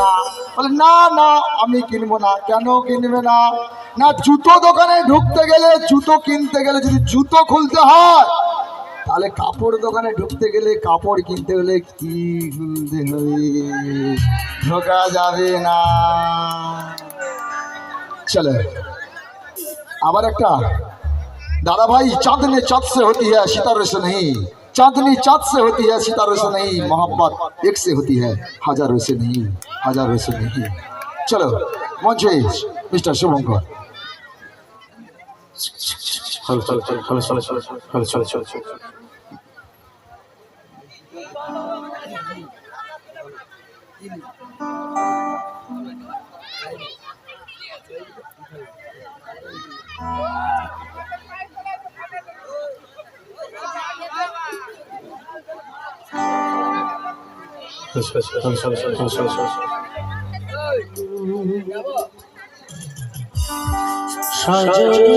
না। বলে, না না, আমি কিনবো না। কেন কিনবে না? না, জুতো দোকানে ঢুকতে গেলে, জুতো কিনতে গেলে যদি জুতো খুলতে হয়, তাহলে কাপড় দোকানে ঢুকতে গেলে কাপড় কিনতে হলে কি খুলতে হবে? ঢোকা যাবে না। চলে। আবার একটা দাদা ভাই চাঁদ নে চাঁদ সে হতি হ্যাঁ সীতার রসে নেই। चांदनी चाँद से होती है सितारों से नहीं मोहब्बत एक से होती है हज़ारों से नहीं हज़ारों से नहीं चलो मुझे मिस्टर शुभंकर Thank you. সজনী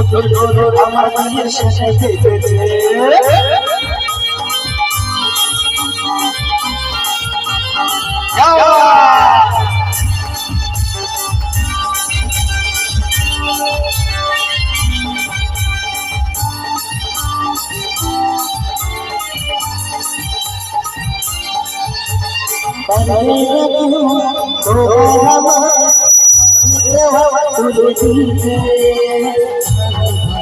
আমার মায়ের শেষে যেতেছে তোমার আমার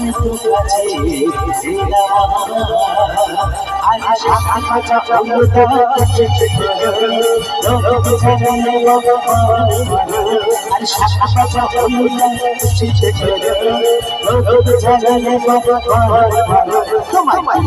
তো কাছে আজ সাথে কাঁচা অমৃত লোক ভবনে লোক আজ সাথে কাঁচা অমৃত লোক ভবনে লোক তোমার তোমার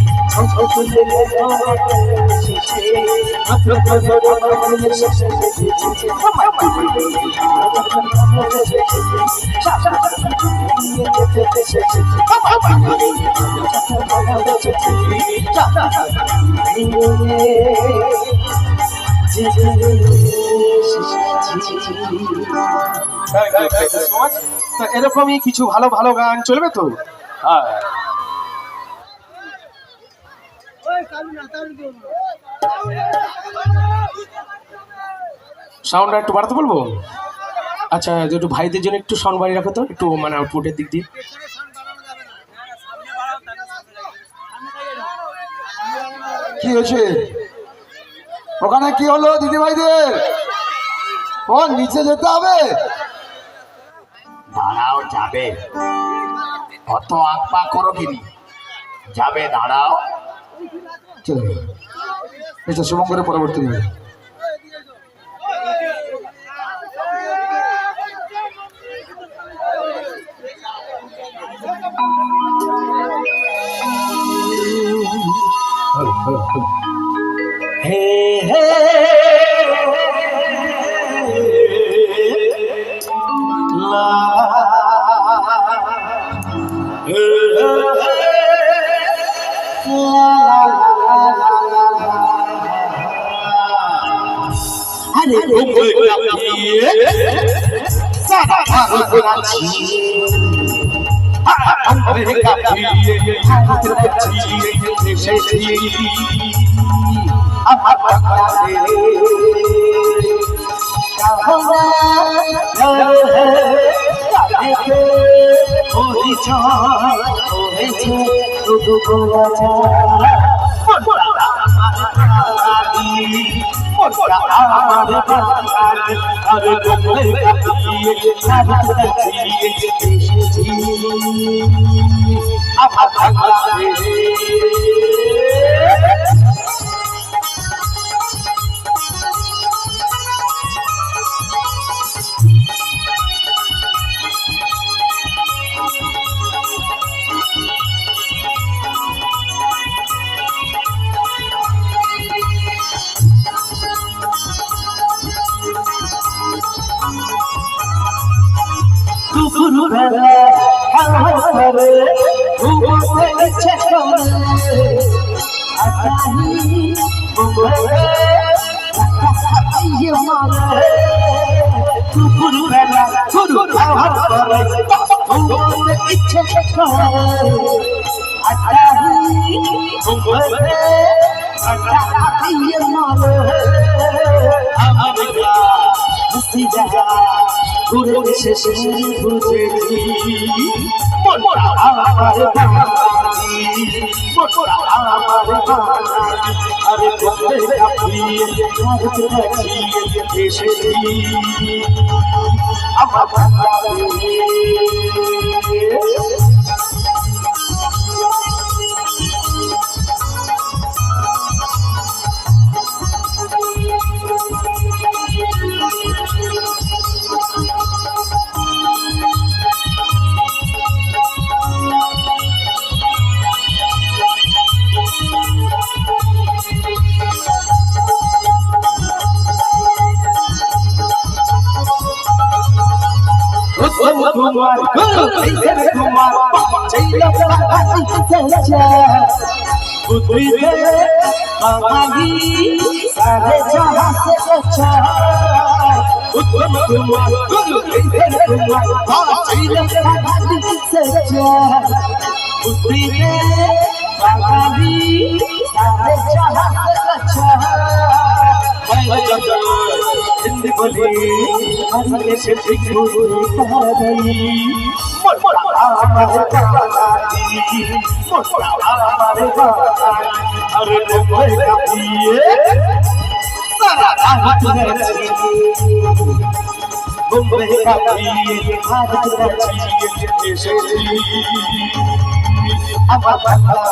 এরকমই কিছু ভালো ভালো গান চলবে তো হ্যাঁ। সাউন্ড একটু বাড়াতে বলব? আচ্ছা একটু ভাইদের জন্য একটু সাউন্ড বাড়িয়ে রাখো তো একটু মানে আউটপুটের দিক দিয়ে। কি হয়েছে? ওখানে কি হলো দিদি ভাইদের? ও নিচে যেতে হবে? দাঁড়াও যাবে। অত আঁকপা করো কিনি যাবে দাঁড়াও। চলে গেল আচ্ছা শুভঙ্করের পরবর্তী হবে হে হে লা আরে ঘুমে কাঁপিয়ে সারা ভারত নাচি ঘুমে কাঁপিয়ে ভারত নাচি এসেছি আমার আমার ঘুমোতে করে আকাহি ঘুমোতে ইয়ে মারে দুপুরবেলা শুরু হাওয়া করে ঘুমোতে ইচ্ছে করে আকাহি ঘুমোতে ইয়ে মারে আমরা হাসি যা ঘুরে শেষে বুঝেছি মনটা আমার বাড়ি মনটা আমার বাড়ি আরে কোথায় কাপিয়ে কাঁদতে আছি এসেছি। আমার বন্ধু তোমার গুরু কিসের তোমার চাইলো পড়া কিসের চাই বুদ্ধি দে আমাগি সারে জাহান সে চাই উত্তম তোমার গুরু কিসের তোমার চাইলো পড়া কিসের চাই বুদ্ধি দে আমাগি সারে জাহান সে চাই হয় জগত হিন্দ বলি हरे से भिखुरी करई मोटा हमारे बालाजी मोटा हमारे बालाजी अरे मुंबई का पिए सारा राहत नची मुंबई का पिए भारत नची देशे अब अब अब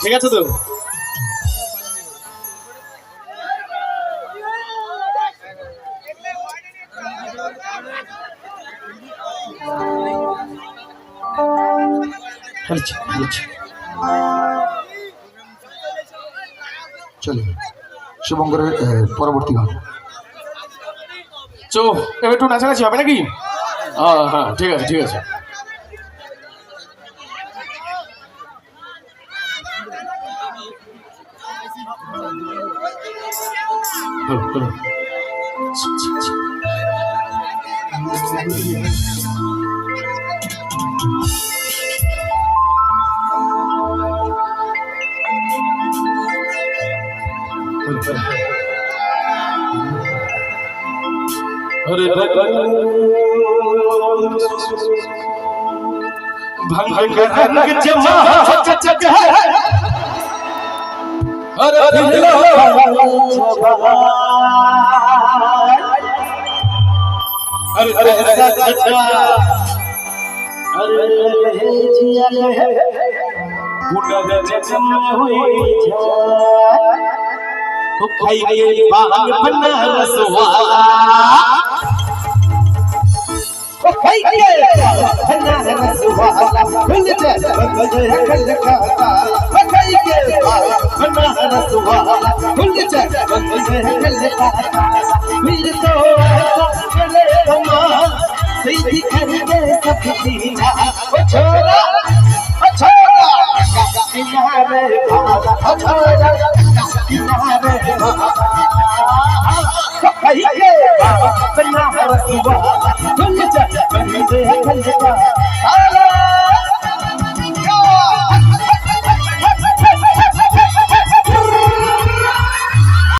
ঠিক আছে তো? খেলছি খেলছি চলো শুভঙ্করের পরবর্তী গান। চো এবার একটু নাচা নাচানাচি হবে নাকি? হ্যাঁ হ্যাঁ ঠিক আছে ঠিক আছে। হ্যাঁ, হ্যাঁ। হরে खाई गई बाग बना रसवा হইতে না রে সুবহান খুলতে বদলে কল কাতা হইতে না রে সুবহান খুলতে বদলে কল কাতা মিল তো চলে তোমার সেই দিখতে সব দিনা ও ছোরা ও ছোরা কিনারে ভালা ও ছোরা কিনারে ভালা হইতে না রে সুবহান 可以可以开始